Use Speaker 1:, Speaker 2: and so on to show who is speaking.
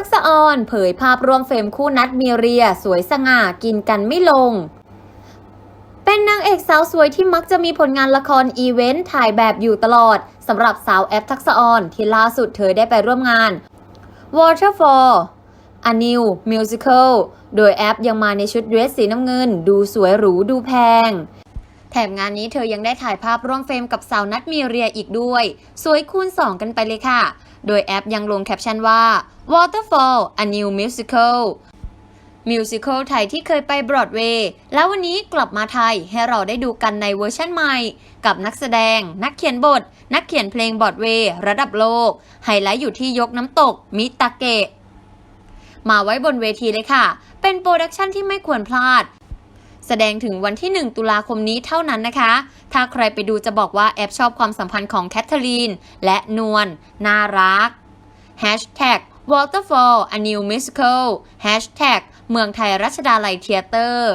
Speaker 1: ทักษออนเผยภาพรวมเฟรมคู่นัดมีเรีย สวยสง่ากินกันไม่ลง เป็นนางเอกสาวสวยที่มักจะมีผลงานละครอีเวนต์ถ่ายแบบอยู่ตลอดสำหรับสาวแอปทักษออนที่ล่าสุดเธอได้ไปร่วมงาน Waterfall A New Musical โดยแอปยังมาในชุดเดรสสีน้ำเงิน ดูสวยหรูดูแพงแถมงานนี้เธอยังได้ถ่ายภาพร่วมเฟรมกับสาวนัดมีเรียอีกด้วย สวยคูณ 2 กันไปเลยค่ะ โดยแอปยังลงแคปชั่นว่า Waterfall A New Musical มิวสิควลไทยที่เคยไปบรอดเวย์แล้ววันนี้กลับมาไทยให้เราได้ดูกันในเวอร์ชั่นใหม่ กับนักแสดง นักเขียนบท นักเขียนเพลงบรอดเวย์ระดับโลก ไฮไลท์อยู่ที่ยกน้ำตก มิตาเกะ มาไว้บนเวทีเลยค่ะ เป็นโปรดักชั่นที่ไม่ควรพลาด แสดงถึงวันที่ 1 ตุลาคมนี้เท่านั้นนะคะ ถ้าใครไปดูจะบอกว่าแอบชอบความสัมพันธ์ของแคทเธอรีน และนวลน่ารัก Hashtag Waterfall a new musical Hashtag เมืองไทยรัชดาลัยเทียเตอร์